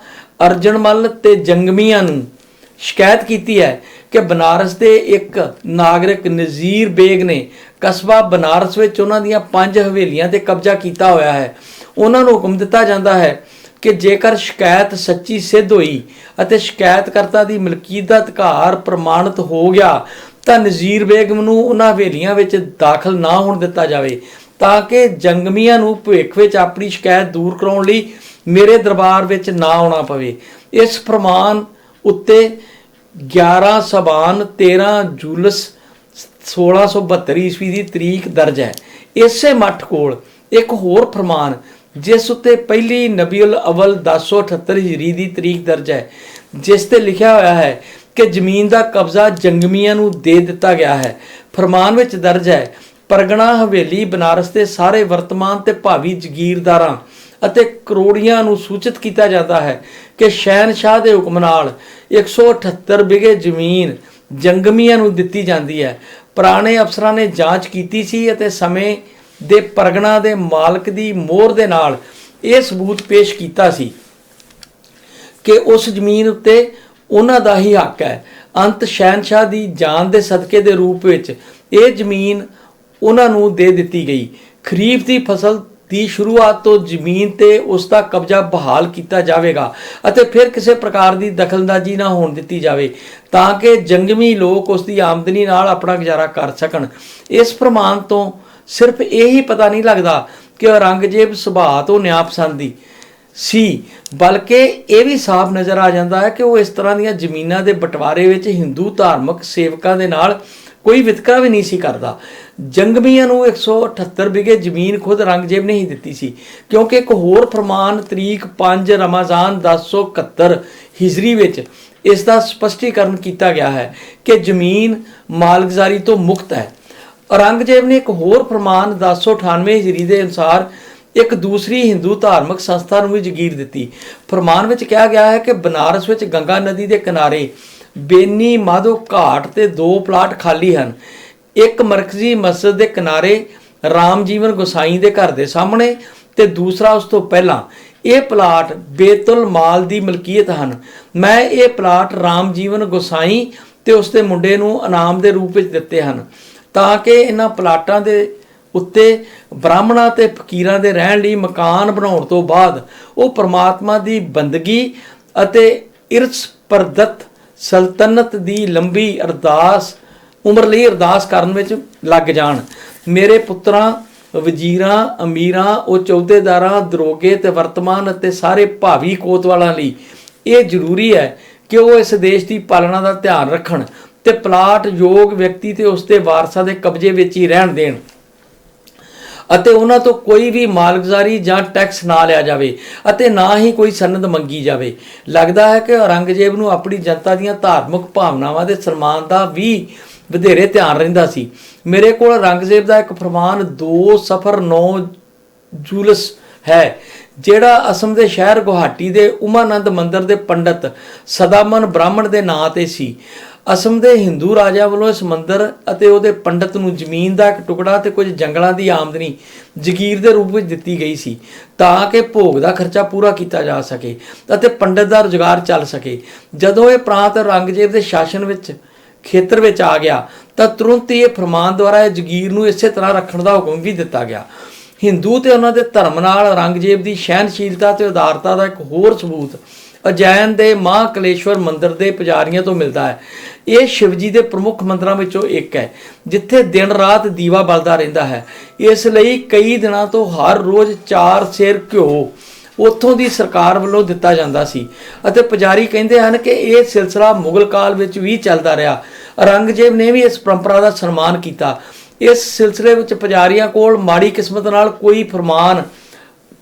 ਅਰਜਨਮਲ ਤੇ ਜੰਗਮੀਆਂ ਨੂੰ ਸ਼ਿਕਾਇਤ ਕੀਤੀ ਹੈ ਕਿ ਬਨਾਰਸ ਦੇ ਇੱਕ ਨਾਗਰਿਕ ਨਜ਼ੀਰ ਬੇਗ ਨੇ ਕਸਬਾ ਬਨਾਰਸ ਵਿੱਚ ਉਹਨਾਂ ਦੀਆਂ ਪੰਜ ਹਵੇਲੀਆਂ ਤੇ ਕਬਜ਼ਾ ਕੀਤਾ ਹੋਇਆ ਹੈ। ਉਹਨਾਂ ਨੂੰ ਹੁਕਮ ਦਿੱਤਾ ਜਾਂਦਾ ਹੈ ਕਿ ਜੇਕਰ ਸ਼ਿਕਾਇਤ ਸੱਚੀ ਸਿੱਧ ਹੋਈ ਅਤੇ ਸ਼ਿਕਾਇਤਕਰਤਾ ਦੀ ਮਲਕੀਤ ਦਾ ਅਧਿਕਾਰ ਪ੍ਰਮਾਣਿਤ ਹੋ ਗਿਆ, ਤਾਂ ਨਜ਼ੀਰ ਬੇਗਮ ਨੂੰ ਉਹਨਾਂ ਹਵੇਲੀਆਂ ਵਿੱਚ ਦਾਖਲ ਨਾ ਹੋਣ ਦਿੱਤਾ ਜਾਵੇ, ਤਾਂ ਕਿ ਜੰਗਮੀਆਂ ਨੂੰ ਭਵਿੱਖ ਵਿੱਚ ਆਪਣੀ ਸ਼ਿਕਾਇਤ ਦੂਰ ਕਰਾਉਣ ਲਈ ਮੇਰੇ ਦਰਬਾਰ ਵਿੱਚ ਨਾ ਆਉਣਾ ਪਵੇ। ਇਸ ਫਰਮਾਨ ਉੱਤੇ 11 ਸਬਾਨ 13 ਜੂਲਸ 1672 ਈਸਵੀ ਦੀ ਤਰੀਕ ਦਰਜ ਹੈ। ਇਸੇ ਮੱਠ ਕੋਲ ਇੱਕ ਹੋਰ ਫਰਮਾਨ ਜਿਸ ਉੱਤੇ ਪਹਿਲੀ ਨਬੀਉਲ ਅਵਲ 1078 ਹਿਜਰੀ ਦੀ ਤਰੀਕ ਦਰਜ ਹੈ, ਜਿਸ ਤੇ ਲਿਖਿਆ ਹੋਇਆ ਹੈ ਕਿ ਜ਼ਮੀਨ ਦਾ ਕਬਜ਼ਾ ਜੰਗਮੀਆਂ ਨੂੰ ਦੇ ਦਿੱਤਾ ਗਿਆ ਹੈ। ਫਰਮਾਨ ਵਿੱਚ ਦਰਜ ਹੈ, ਪਰਗਣਾ ਹਵੇਲੀ, ਬਨਾਰਸ ਦੇ ਸਾਰੇ ਵਰਤਮਾਨ ਤੇ ਭਾਵੀ ਜ਼ਗੀਰਦਾਰਾਂ ਅਤੇ ਕਰੋੜੀਆਂ ਨੂੰ ਸੂਚਿਤ ਕੀਤਾ ਜਾਂਦਾ ਹੈ ਕਿ ਸ਼ਹਿਨशाह ਦੇ ਹੁਕਮ ਨਾਲ 178 ਬਿਗੇ ਜ਼ਮੀਨ ਜੰਗਮੀਆਂ ਨੂੰ ਦਿੱਤੀ ਜਾਂਦੀ ਹੈ। ਪੁਰਾਣੇ ਅਫਸਰਾਂ ਨੇ ਜਾਂਚ ਕੀਤੀ ਸੀ ਅਤੇ ਸਮੇਂ ਦੇ ਪਰਗਣਾ ਦੇ ਮਾਲਕ ਦੀ ਮੋਹਰ ਦੇ ਨਾਲ ਇਹ ਸਬੂਤ ਪੇਸ਼ ਕੀਤਾ ਸੀ ਕਿ ਉਸ ਜ਼ਮੀਨ ਉੱਤੇ ਉਹਨਾਂ ਦਾ ਹੀ ਹੱਕ ਹੈ। ਅੰਤ ਸ਼ਹਿਨशाह ਦੀ ਜਾਨ ਦੇ ਸਦਕੇ ਦੇ ਰੂਪ ਵਿੱਚ ਇਹ ਜ਼ਮੀਨ ਉਹਨਾਂ ਨੂੰ ਦੇ ਦਿੱਤੀ ਗਈ। ਖਰੀਫ ਦੀ ਫਸਲ ਦੀ ਸ਼ੁਰੂਆਤ ਤੋਂ ਜ਼ਮੀਨ ਤੇ ਉਸ ਦਾ ਕਬਜ਼ਾ ਬਹਾਲ ਕੀਤਾ ਜਾਵੇਗਾ ਅਤੇ ਫਿਰ ਕਿਸੇ ਪ੍ਰਕਾਰ ਦੀ ਦਖਲਅੰਦਾਜ਼ੀ ਨਾ ਹੋਣ ਦਿੱਤੀ ਜਾਵੇ ਤਾਂ ਕਿ ਜੰਗਮੀ ਲੋਕ ਉਸ ਦੀ ਆਮਦਨੀ ਨਾਲ ਆਪਣਾ ਗੁਜ਼ਾਰਾ ਕਰ ਸਕਣ। ਇਸ ਪ੍ਰਮਾਣ ਤੋਂ ਸਿਰਫ ਇਹੀ ਪਤਾ ਨਹੀਂ ਲੱਗਦਾ ਕਿ ਔਰੰਗਜ਼ੇਬ ਸੁਭਾਅ ਤੋਂ ਨਿਆਪਸੰਦੀ ਸੀ, ਬਲਕਿ ਇਹ ਵੀ ਸਾਫ਼ ਨਜ਼ਰ ਆ ਜਾਂਦਾ ਹੈ ਕਿ ਉਹ ਇਸ ਤਰ੍ਹਾਂ ਦੀਆਂ ਜ਼ਮੀਨਾਂ ਦੇ ਬਟਵਾਰੇ ਵਿੱਚ ਹਿੰਦੂ ਧਾਰਮਿਕ ਸੇਵਕਾਂ ਦੇ ਨਾਲ ਕੋਈ ਵਿਤਕਰਾ ਵੀ ਨਹੀਂ ਸੀ ਕਰਦਾ। ਜੰਗਮੀਆਂ ਨੂੰ 178 ਬਿਗੇ ਜ਼ਮੀਨ ਖੁਦ ਔਰੰਗਜ਼ੇਬ ਨੇ ਹੀ ਦਿੱਤੀ ਸੀ, ਕਿਉਂਕਿ ਇੱਕ ਹੋਰ ਫਰਮਾਨ ਤਰੀਕ 5 ਰਮਜ਼ਾਨ 1071 ਹਿਜਰੀ ਵਿੱਚ ਇਸ ਦਾ ਸਪਸ਼ਟੀਕਰਨ ਕੀਤਾ ਗਿਆ ਹੈ ਕਿ ਜ਼ਮੀਨ ਮਾਲਗਜ਼ਾਰੀ ਤੋਂ ਮੁਕਤ ਹੈ। ਔਰੰਗਜ਼ੇਬ ਨੇ ਇੱਕ ਹੋਰ ਫਰਮਾਨ 1098 ਹਿਜਰੀ ਦੇ ਅਨੁਸਾਰ ਇੱਕ ਦੂਸਰੀ ਹਿੰਦੂ ਧਾਰਮਿਕ ਸੰਸਥਾ ਨੂੰ ਵੀ ਜ਼ਗੀਰ ਦਿੱਤੀ। ਫਰਮਾਨ ਵਿੱਚ ਕਿਹਾ ਗਿਆ ਹੈ ਕਿ ਬਨਾਰਸ ਵਿੱਚ ਗੰਗਾ ਨਦੀ ਦੇ ਕਿਨਾਰੇ ਬੇਨੀ ਮਾਧੋ ਘਾਟ ਤੇ ਦੋ ਪਲਾਟ ਖਾਲੀ ਹਨ। ਇੱਕ ਮਰਕਜ਼ੀ ਮਸਜਿਦ ਦੇ ਕਿਨਾਰੇ ਰਾਮ ਜੀਵਨ ਗੋਸਾਈ ਦੇ ਘਰ ਦੇ ਸਾਹਮਣੇ ਤੇ ਦੂਸਰਾ ਉਸ ਤੋਂ ਪਹਿਲਾਂ। ਇਹ ਪਲਾਟ ਬੇਤੁਲ ਮਾਲ ਦੀ ਮਲਕੀਅਤ ਹਨ। ਮੈਂ ਇਹ ਪਲਾਟ ਰਾਮ ਜੀਵਨ ਗੋਸਾਈ ਤੇ ਉਸ ਦੇ ਮੁੰਡੇ ਨੂੰ ਇਨਾਮ ਦੇ ਰੂਪ ਵਿੱਚ ਦਿੱਤੇ ਹਨ। ਤਾਂ ਕਿ ਇਹਨਾਂ ਪਲਾਟਾਂ ਦੇ ਉੱਤੇ ਬ੍ਰਾਹਮਣਾਂ ਤੇ ਫਕੀਰਾਂ ਦੇ ਰਹਿਣ ਲਈ ਮਕਾਨ ਬਣਾਉਣ ਤੋਂ ਬਾਅਦ ਉਹ ਪ੍ਰਮਾਤਮਾ ਦੀ ਬੰਦਗੀ ਅਤੇ ਇਰਸ ਪਰਦਤ ਸਲਤਨਤ ਦੀ ਲੰਬੀ ਅਰਦਾਸ, ਉਮਰ ਲਈ ਅਰਦਾਸ ਕਰਨ ਵਿੱਚ ਲੱਗ ਜਾਣ। ਮੇਰੇ ਪੁੱਤਰਾਂ, ਵਜ਼ੀਰਾਂ, ਅਮੀਰਾਂ, ਉਹ ਚੌਧੇਦਾਰਾਂ ਦਰੋਗੇ ਤੇ ਵਰਤਮਾਨ ਅਤੇ ਸਾਰੇ ਭਾਵੀ ਕੋਤਵਾਲਾਂ ਲਈ ਇਹ ਜ਼ਰੂਰੀ ਹੈ ਕਿ ਉਹ ਇਸ ਦੇਸ਼ ਦੀ ਪਾਲਣਾ ਦਾ ਧਿਆਨ ਰੱਖਣ। ਤੇ ਪਲਾਟ ਯੋਗ ਵਿਅਕਤੀ ਤੇ ਉਸਦੇ ਵਾਰਸਾਂ ਦੇ ਕਬਜ਼ੇ ਵਿੱਚ ਹੀ ਰਹਿਣ ਦੇਣ ਅਤੇ ਉਹਨਾਂ ਤੋਂ ਕੋਈ ਵੀ ਮਾਲਗਜ਼ਾਰੀ ਜਾਂ ਟੈਕਸ ਨਾ ਲਿਆ ਜਾਵੇ ਅਤੇ ਨਾ ਹੀ ਕੋਈ ਸਨਦ ਮੰਗੀ ਜਾਵੇ। ਲੱਗਦਾ ਹੈ ਕਿ ਔਰੰਗਜ਼ੇਬ ਨੂੰ ਆਪਣੀ ਜਨਤਾ ਦੀਆਂ ਧਾਰਮਿਕ ਭਾਵਨਾਵਾਂ ਦੇ ਸਨਮਾਨ ਦਾ ਵੀ ਵਧੇਰੇ ਧਿਆਨ ਰਹਿੰਦਾ ਸੀ। ਮੇਰੇ ਕੋਲ ਔਰੰਗਜ਼ੇਬ ਦਾ ਇੱਕ ਫਰਮਾਨ 2 ਸਫਰ 9 ਜੂਲਸ ਹੈ, ਜਿਹੜਾ ਅਸਮ ਦੇ ਸ਼ਹਿਰ ਗੁਹਾਟੀ ਦੇ ਉਮਾਨੰਦ ਮੰਦਰ ਦੇ ਪੰਡਤ ਸਦਾਮਨ ਬ੍ਰਾਹਮਣ ਦੇ ਨਾਂ ਤੇ ਸੀ। ਅਸਮ ਦੇ ਹਿੰਦੂ ਰਾਜਾ ਵੱਲੋਂ ਇਸ ਮੰਦਿਰ ਅਤੇ ਉਹਦੇ ਪੰਡਤ ਨੂੰ ਜ਼ਮੀਨ ਦਾ ਇੱਕ ਟੁਕੜਾ ਤੇ ਕੁਝ ਜੰਗਲਾਂ ਦੀ ਆਮਦਨੀ ਜ਼ਗੀਰ ਦੇ ਰੂਪ ਵਿੱਚ ਦਿੱਤੀ ਗਈ ਸੀ ਤਾਂ ਕਿ ਭੋਗ ਦਾ ਖਰਚਾ ਪੂਰਾ ਕੀਤਾ ਜਾ ਸਕੇ ਅਤੇ ਪੰਡਤ ਦਾ ਰੁਜ਼ਗਾਰ ਚੱਲ ਸਕੇ। ਜਦੋਂ ਇਹ ਪ੍ਰਾਂਤ ਔਰੰਗਜ਼ੇਬ ਦੇ ਸ਼ਾਸਨ ਵਿੱਚ, ਖੇਤਰ ਵਿੱਚ ਆ ਗਿਆ, ਤਾਂ ਤੁਰੰਤ ਹੀ ਇਹ ਫਰਮਾਨ ਦੁਆਰਾ ਇਹ ਜ਼ਗੀਰ ਨੂੰ ਇਸੇ ਤਰ੍ਹਾਂ ਰੱਖਣ ਦਾ ਹੁਕਮ ਵੀ ਦਿੱਤਾ ਗਿਆ। ਹਿੰਦੂ ਤੇ ਉਹਨਾਂ ਦੇ ਧਰਮ ਨਾਲ ਔਰੰਗਜ਼ੇਬ ਦੀ ਸਹਿਨਸ਼ੀਲਤਾ ਤੇ ਉਦਾਰਤਾ ਦਾ ਇੱਕ ਹੋਰ ਸਬੂਤ ਅਜੈਨ ਦੇ ਮਹਾਕਲੇਸ਼ਵਰ ਮੰਦਿਰ ਦੇ ਪੁਜਾਰੀਆਂ ਤੋਂ ਮਿਲਦਾ ਹੈ। ਇਹ ਸ਼ਿਵਜੀ ਦੇ ਪ੍ਰਮੁੱਖ ਮੰਦਰਾਂ ਵਿੱਚੋਂ ਇੱਕ ਹੈ, ਜਿੱਥੇ ਦਿਨ ਰਾਤ ਦੀਵਾ ਬਲਦਾ ਰਹਿੰਦਾ ਹੈ। ਇਸ ਲਈ ਕਈ ਦਿਨਾਂ ਤੋਂ ਹਰ ਰੋਜ਼ 4 ਸੇਰ ਘਿਓ ਉੱਥੋਂ ਦੀ ਸਰਕਾਰ ਵੱਲੋਂ ਦਿੱਤਾ ਜਾਂਦਾ ਸੀ ਅਤੇ ਪੁਜਾਰੀ ਕਹਿੰਦੇ ਹਨ ਕਿ ਇਹ ਸਿਲਸਿਲਾ ਮੁਗਲ ਕਾਲ ਵਿੱਚ ਵੀ ਚੱਲਦਾ ਰਿਹਾ। ਔਰੰਗਜ਼ੇਬ ਨੇ ਵੀ ਇਸ ਪਰੰਪਰਾ ਦਾ ਸਨਮਾਨ ਕੀਤਾ। ਇਸ ਸਿਲਸਿਲੇ ਵਿੱਚ ਪੁਜਾਰੀਆਂ ਕੋਲ ਮਾੜੀ ਕਿਸਮਤ ਨਾਲ ਕੋਈ ਫਰਮਾਨ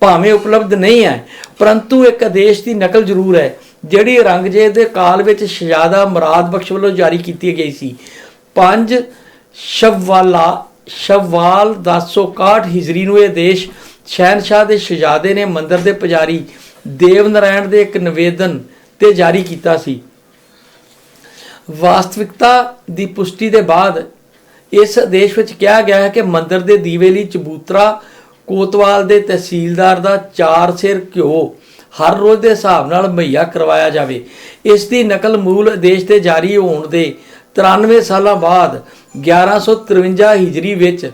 ਭਾਵੇਂ ਉਪਲਬਧ ਨਹੀਂ ਹੈ, ਪਰੰਤੂ ਇੱਕ ਆਦੇਸ਼ ਦੀ ਨਕਲ ਜ਼ਰੂਰ ਹੈ, ਜਿਹੜੀ ਔਰੰਗਜ਼ੇਬ ਦੇ ਕਾਲ ਵਿੱਚ ਸ਼ਹਿਜ਼ਾਦਾ ਮੁਰਾਦ ਬਖਸ਼ ਵੱਲੋਂ ਜਾਰੀ ਕੀਤੀ ਗਈ ਸੀ। 5 ਸ਼ਵਵਾਲਾ, ਸ਼ਵਵਾਲ 1061 ਹਿਜਰੀ ਨੂੰ ਇਹ ਦੇਸ਼ ਸ਼ਹਿਨशाह ਦੇ ਸ਼ਹਿਜ਼ਾਦੇ ਨੇ ਮੰਦਰ ਦੇ ਪੁਜਾਰੀ ਦੇਵ ਨਾਰਾਇਣ ਦੇ ਇੱਕ ਨਿਵੇਦਨ ਤੇ ਜਾਰੀ ਕੀਤਾ ਸੀ। ਵਾਸਤਵਿਕਤਾ ਦੀ ਪੁਸ਼ਟੀ ਦੇ ਬਾਅਦ ਇਸ ਆਦੇਸ਼ ਵਿੱਚ ਕਿਹਾ ਗਿਆ ਹੈ ਕਿ ਮੰਦਰ ਦੇ ਦੀਵੇ ਲਈ ਚਬੂਤਰਾ ਕੋਤਵਾਲ ਦੇ ਤਹਿਸੀਲਦਾਰ ਦਾ ਚਾਰ ਸਿਰ ਘਿਓ ਹਰ ਰੋਜ਼ ਦੇ ਹਿਸਾਬ ਨਾਲ ਮੁਹੱਈਆ ਕਰਵਾਇਆ ਜਾਵੇ। ਇਸ ਦੀ ਨਕਲ ਮੂਲ ਆਦੇਸ਼ ਤੇ ਜਾਰੀ ਹੋਣ ਦੇ 93 ਸਾਲਾਂ ਬਾਅਦ 1153 ਹਿਜਰੀ ਵਿੱਚ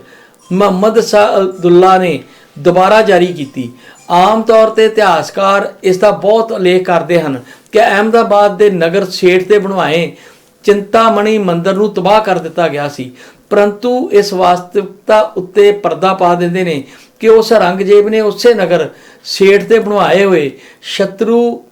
ਮੁਹੰਮਦ ਸ਼ਾਹ ਅਬਦੁੱਲਾ ਨੇ ਦੁਬਾਰਾ ਜਾਰੀ ਕੀਤੀ। ਆਮ ਤੌਰ ਤੇ ਇਤਿਹਾਸਕਾਰ ਇਸ ਦਾ ਬਹੁਤ ਉਲੇਖ ਕਰਦੇ ਹਨ ਕਿ ਅਹਿਮਦਾਬਾਦ ਦੇ ਨਗਰ ਸੇਠ ਤੇ ਬਣਵਾਏ ਚਿੰਤਾਮਣੀ ਮੰਦਰ ਨੂੰ ਤਬਾਹ ਕਰ ਦਿੱਤਾ ਗਿਆ ਸੀ। ਪਰੰਤੂ ਇਸ ਵਾਸਤਵਿਕਤਾ ਉੱਤੇ ਪਰਦਾ ਪਾ ਦਿੰਦੇ ਨੇ ਕਿ ਉਸ ਔਰੰਗਜ਼ੇਬ ਨੇ ਉਸੇ ਨਗਰ ਸੇਠ ਤੇ ਬਣਵਾਏ ਹੋਏ ਸ਼ਤਰੂ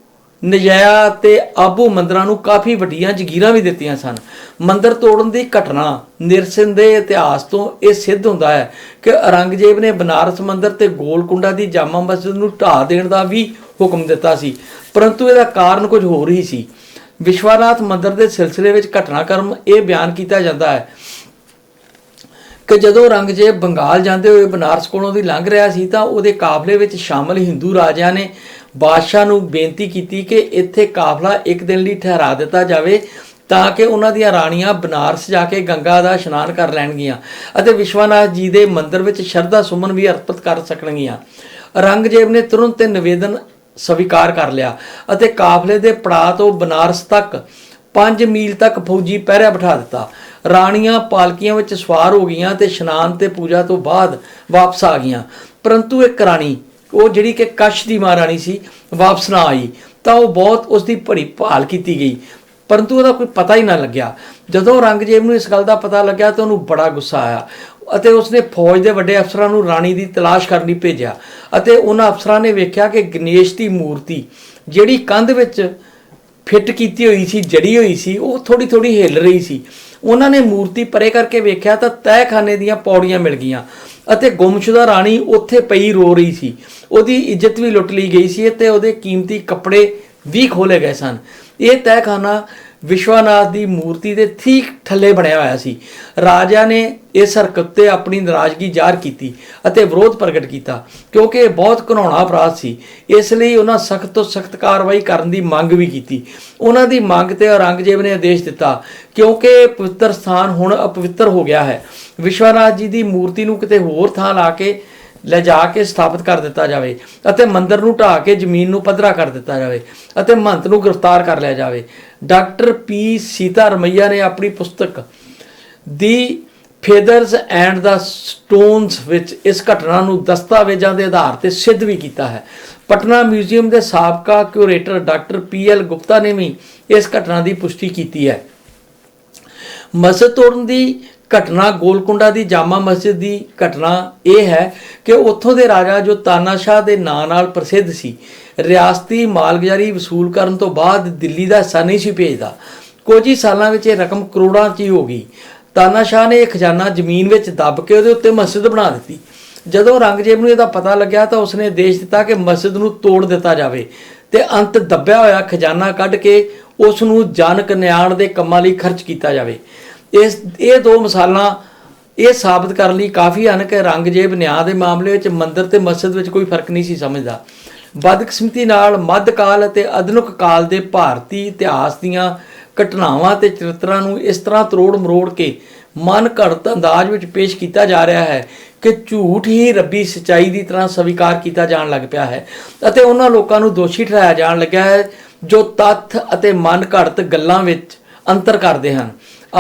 ਨਜਾਇਆ ਤੇ ਆਬੂ ਮੰਦਰਾਂ ਨੂੰ ਕਾਫੀ ਵੱਡੀਆਂ ਜ਼ਗੀਰਾਂ ਵੀ ਦਿੱਤੀਆਂ ਸਨ। ਮੰਦਰ ਤੋੜਨ ਦੀ ਘਟਨਾ ਨਿਰਸਿੰਦੇ ਇਤਿਹਾਸ ਤੋਂ ਇਹ ਸਿੱਧ ਹੁੰਦਾ ਹੈ ਕਿ ਔਰੰਗਜ਼ੇਬ ਨੇ ਬਨਾਰਸ ਮੰਦਰ ਤੇ ਗੋਲਕੁੰਡਾ ਦੀ ਜਾਮਾ ਮਸਜਿਦ ਨੂੰ ਢਾਹ ਦੇਣ ਦਾ ਵੀ ਹੁਕਮ ਦਿੱਤਾ ਸੀ। ਪਰੰਤੂ ਇਹਦਾ ਕਾਰਨ ਕੁਝ ਹੋਰ ਹੀ ਸੀ। ਵਿਸ਼ਵਾਨਾਥ ਮੰਦਰ ਦੇ ਸਿਲਸਿਲੇ ਵਿੱਚ ਘਟਨਾਕ੍ਰਮ ਇਹ ਬਿਆਨ ਕੀਤਾ ਜਾਂਦਾ ਹੈ ਕਿ ਜਦੋਂ ਔਰੰਗਜ਼ੇਬ ਬੰਗਾਲ ਜਾਂਦੇ ਹੋਏ ਬਨਾਰਸ ਕੋਲੋਂ ਦੀ ਲੰਘ ਰਿਹਾ ਸੀ ਤਾਂ ਉਹਦੇ ਕਾਫਲੇ ਵਿੱਚ ਸ਼ਾਮਲ ਹਿੰਦੂ ਰਾਜਿਆਂ ਨੇ ਬਾਦਸ਼ਾਹ ਨੂੰ ਬੇਨਤੀ ਕੀਤੀ ਕਿ ਇੱਥੇ ਕਾਫਲਾ ਇੱਕ ਦਿਨ ਲਈ ਠਹਿਰਾ ਦਿੱਤਾ ਜਾਵੇ ਤਾਂ ਕਿ ਉਹਨਾਂ ਦੀਆਂ ਰਾਣੀਆਂ ਬਨਾਰਸ ਜਾ ਕੇ ਗੰਗਾ ਦਾ ਇਸ਼ਨਾਨ ਕਰ ਲੈਣਗੀਆਂ ਅਤੇ ਵਿਸ਼ਵਨਾਥ ਜੀ ਦੇ ਮੰਦਿਰ ਵਿੱਚ ਸ਼ਰਧਾ ਸੁਮਨ ਵੀ ਅਰਪਿਤ ਕਰ ਸਕਣਗੀਆਂ। ਔਰੰਗਜ਼ੇਬ ਨੇ ਤੁਰੰਤ ਨਿਵੇਦਨ ਸਵੀਕਾਰ ਕਰ ਲਿਆ ਅਤੇ ਕਾਫਲੇ ਦੇ ਪੜਾਅ ਤੋਂ ਬਨਾਰਸ ਤੱਕ 5 ਮੀਲ ਤੱਕ ਫੌਜੀ ਪਹਿਰਾ ਬਿਠਾ ਦਿੱਤਾ। ਰਾਣੀਆਂ ਪਾਲਕੀਆਂ ਵਿੱਚ ਸਵਾਰ ਹੋ ਗਈਆਂ ਤੇ ਇਸ਼ਨਾਨ ਤੇ ਪੂਜਾ ਤੋਂ ਬਾਅਦ ਵਾਪਸ ਆ ਗਈਆਂ। ਪਰੰਤੂ ਇੱਕ ਰਾਣੀ, ਉਹ ਜਿਹੜੀ ਕਿ ਕਸ਼ ਦੀ ਮਹਾਰਾਣੀ ਸੀ, ਵਾਪਸ ਨਾ ਆਈ। ਤਾਂ ਉਹ ਬਹੁਤ ਉਸ ਦੀ ਭੜੀ ਭਾਲ ਕੀਤੀ ਗਈ। ਪਰੰਤੂ ਉਹਦਾ ਕੋਈ ਪਤਾ ਹੀ ਨਾ ਲੱਗਿਆ। ਜਦੋਂ ਔਰੰਗਜ਼ੇਬ ਨੂੰ ਇਸ ਗੱਲ ਦਾ ਪਤਾ ਲੱਗਿਆ ਤਾਂ ਉਹਨੂੰ ਬੜਾ ਗੁੱਸਾ ਆਇਆ ਅਤੇ ਉਸਨੇ ਫੌਜ ਦੇ ਵੱਡੇ ਅਫਸਰਾਂ ਨੂੰ ਰਾਣੀ ਦੀ ਤਲਾਸ਼ ਕਰਨ ਲਈ ਭੇਜਿਆ ਅਤੇ ਉਹਨਾਂ ਅਫਸਰਾਂ ਨੇ ਵੇਖਿਆ ਕਿ ਗਣੇਸ਼ ਦੀ ਮੂਰਤੀ ਜਿਹੜੀ ਕੰਧ ਵਿੱਚ ਫਿੱਟ ਕੀਤੀ ਹੋਈ ਸੀ, ਜੜੀ ਹੋਈ ਸੀ, ਉਹ ਥੋੜੀ ਥੋੜੀ ਹਿੱਲ ਰਹੀ ਸੀ। ਉਹਨਾਂ ਨੇ ਮੂਰਤੀ ਪਰੇ ਕਰਕੇ ਵੇਖਿਆ ਤਾਂ ਤਹਿਖਾਨੇ ਦੀਆਂ ਪੌੜੀਆਂ ਮਿਲ ਗਈਆਂ ਅਤੇ ਗੁੰਮਸ਼ੁਦਾ ਰਾਣੀ ਉੱਥੇ ਪਈ ਰੋ ਰਹੀ ਸੀ। ਉਹਦੀ ਇੱਜ਼ਤ ਵੀ ਲੁੱਟ ਲਈ ਗਈ ਸੀ ਤੇ ਉਹਦੇ ਕੀਮਤੀ ਕੱਪੜੇ ਵੀ ਖੋਲੇ ਗਏ ਸਨ। ਇਹ ਤਹਿਖਾਨਾ ਵਿਸ਼ਵਨਾਥ ਦੀ ਮੂਰਤੀ ਦੇ ਠੀਕ ਥੱਲੇ ਬਣਿਆ ਹੋਇਆ ਸੀ। ਰਾਜਾ ਨੇ ਇਸ ਹਰਕਤ ਤੇ ਆਪਣੀ ਨਾਰਾਜ਼ਗੀ ਜ਼ਾਹਰ ਕੀਤੀ ਅਤੇ ਵਿਰੋਧ ਪ੍ਰਗਟ ਕੀਤਾ, ਕਿਉਂਕਿ ਇਹ ਬਹੁਤ ਘਿਨਾਉਣਾ ਅਪਰਾਧ ਸੀ। ਇਸ ਲਈ ਉਹਨਾਂ ਸਖਤ ਤੋਂ ਸਖਤ ਕਾਰਵਾਈ ਕਰਨ ਦੀ ਮੰਗ ਵੀ ਕੀਤੀ। ਉਹਨਾਂ ਦੀ ਮੰਗ ਤੇ ਔਰੰਗਜ਼ੇਬ ਨੇ ਆਦੇਸ਼ ਦਿੱਤਾ, ਕਿਉਂਕਿ ਪਵਿੱਤਰ ਸਥਾਨ ਹੁਣ ਅਪਵਿੱਤਰ ਹੋ ਗਿਆ ਹੈ। ਵਿਸ਼ਵਨਾਥ ਜੀ ਦੀ ਮੂਰਤੀ ਨੂੰ ਕਿਤੇ ਹੋਰ ਥਾਂ ਲਾ ਕੇ ਲਿਜਾ ਕੇ ਸਥਾਪਿਤ ਕਰ ਦਿੱਤਾ ਜਾਵੇ ਅਤੇ ਮੰਦਿਰ ਨੂੰ ਢਾਹ ਕੇ ਜ਼ਮੀਨ ਨੂੰ ਪੱਧਰਾ ਕਰ ਦਿੱਤਾ ਜਾਵੇ ਅਤੇ ਮਹੰਤ ਨੂੰ ਗ੍ਰਿਫਤਾਰ ਕਰ ਲਿਆ ਜਾਵੇ। ਡਾਕਟਰ ਪੀ ਸੀਤਾ ਰਮਈਆ ਨੇ ਆਪਣੀ ਪੁਸਤਕ ਦੀ ਫੇਦਰਸ ਐਂਡ ਦਾ ਸਟੋਨਸ ਵਿੱਚ ਇਸ ਘਟਨਾ ਨੂੰ ਦਸਤਾਵੇਜ਼ਾਂ ਦੇ ਆਧਾਰ ਤੇ ਸਿੱਧ ਵੀ ਕੀਤਾ ਹੈ। ਪਟਨਾ ਮਿਊਜ਼ੀਅਮ ਦੇ ਸਾਬਕਾ curator doctor P L Gupta ਨੇ ਵੀ ਇਸ ਘਟਨਾ ਦੀ ਪੁਸ਼ਟੀ ਕੀਤੀ ਹੈ। ਮਸਜਿਦ ਤੋੜਨ ਦੀ ਘਟਨਾ ਗੋਲਕੁੰਡਾ ਦੀ ਜਾਮਾ ਮਸਜਿਦ ਦੀ ਘਟਨਾ ਇਹ ਹੈ ਕਿ ਉੱਥੋਂ ਦੇ ਰਾਜਾ ਜੋ ਤਾਨਾਸ਼ਾਹ ਦੇ ਨਾਂ ਨਾਲ ਪ੍ਰਸਿੱਧ ਸੀ, ਰਿਆਸਤੀ ਮਾਲਗੁਜ਼ਾਰੀ ਵਸੂਲ ਕਰਨ ਤੋਂ ਬਾਅਦ ਦਿੱਲੀ ਦਾ ਹਿੱਸਾ ਨਹੀਂ ਸੀ ਭੇਜਦਾ। ਕੁਝ ਹੀ ਸਾਲਾਂ ਵਿੱਚ ਇਹ ਰਕਮ ਕਰੋੜਾਂ 'ਚ ਹੀ ਹੋ ਗਈ। ਤਾਨਾਸ਼ਾਹ ਨੇ ਇਹ ਖਜ਼ਾਨਾ ਜ਼ਮੀਨ ਵਿੱਚ ਦੱਬ ਕੇ ਉਹਦੇ ਉੱਤੇ ਮਸਜਿਦ ਬਣਾ ਦਿੱਤੀ। ਜਦੋਂ ਰੰਗਜ਼ੇਬ ਨੂੰ ਇਹਦਾ ਪਤਾ ਲੱਗਿਆ ਤਾਂ ਉਸਨੇ ਦੇਸ਼ ਦਿੱਤਾ ਕਿ ਮਸਜਿਦ ਨੂੰ ਤੋੜ ਦਿੱਤਾ ਜਾਵੇ ਤੇ ਅੰਤ ਦੱਬਿਆ ਹੋਇਆ ਖਜ਼ਾਨਾ ਕੱਢ ਕੇ ਉਸ ਨੂੰ ਜਨ ਕਨਿਆਣ ਦੇ ਕੰਮਾਂ ਲਈ ਖਰਚ ਕੀਤਾ ਜਾਵੇ। ਇਸ, ਇਹ ਦੋ ਮਿਸਾਲਾਂ ਇਹ ਸਾਬਤ ਕਰਨ ਲਈ ਕਾਫੀ ਹਨ ਕਿ ਰੰਗਜੇਬ ਨਿਆਂ ਦੇ ਮਾਮਲੇ ਵਿੱਚ ਮੰਦਰ ਤੇ ਮਸਜਿਦ ਵਿੱਚ ਕੋਈ ਫ਼ਰਕ ਨਹੀਂ ਸੀ ਸਮਝਦਾ। ਬਦਕਿਸਮਤੀ ਨਾਲ ਮੱਧਕਾਲ ਅਤੇ ਆਧੁਨਿਕ ਕਾਲ ਦੇ ਭਾਰਤੀ ਇਤਿਹਾਸ ਦੀਆਂ ਘਟਨਾਵਾਂ ਤੇ ਚਰਿੱਤਰਾਂ ਨੂੰ ਇਸ ਤਰ੍ਹਾਂ ਤਰੋੜ ਮਰੋੜ ਕੇ ਮਨ ਘੜਤ ਅੰਦਾਜ਼ ਵਿੱਚ ਪੇਸ਼ ਕੀਤਾ ਜਾ ਰਿਹਾ ਹੈ ਕਿ ਝੂਠ ਹੀ ਰੱਬੀ ਸਚਾਈ ਦੀ ਤਰ੍ਹਾਂ ਸਵੀਕਾਰ ਕੀਤਾ ਜਾਣ ਲੱਗ ਪਿਆ ਹੈ ਅਤੇ ਉਹਨਾਂ ਲੋਕਾਂ ਨੂੰ ਦੋਸ਼ੀ ਠਹਿਰਾਇਆ ਜਾਣ ਲੱਗਾ ਹੈ ਜੋ ਤੱਥ ਅਤੇ ਮਨ ਘੜਤ ਗੱਲਾਂ ਵਿੱਚ ਅੰਤਰ ਕਰਦੇ ਹਨ।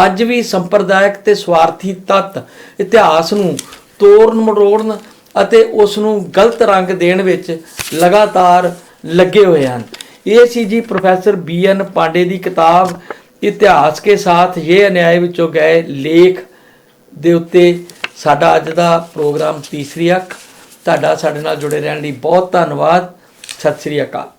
ਅੱਜ ਵੀ ਸੰਪਰਦਾਇਕ ਤੇ ਸਵਾਰਥੀ ਤੱਤ ਇਤਿਹਾਸ ਨੂੰ ਤੋੜਨ ਮਰੋੜਨ ਅਤੇ ਉਸ ਨੂੰ ਗਲਤ ਰੰਗ ਦੇਣ ਵਿੱਚ ਲਗਾਤਾਰ ਲੱਗੇ ਹੋਏ ਹਨ। ਇਹ ਸੀ ਜੀ ਪ੍ਰੋਫੈਸਰ ਬੀ ਐਨ ਪਾਂਡੇ ਦੀ ਕਿਤਾਬ ਇਤਿਹਾਸ ਕੇ ਸਾਥ ਇਹ ਅਨਿਆਏ ਵਿੱਚੋਂ ਗਏ ਲੇਖ ਦੇ ਉੱਤੇ। ਸਾਡਾ ਅੱਜ ਦਾ ਪ੍ਰੋਗਰਾਮ ਤੀਸਰੀ ਅੱਖ। ਤੁਹਾਡਾ ਸਾਡੇ ਨਾਲ ਜੁੜੇ ਰਹਿਣ ਲਈ ਬਹੁਤ ਧੰਨਵਾਦ। ਸਤਿ ਸ੍ਰੀ ਅਕਾਲ।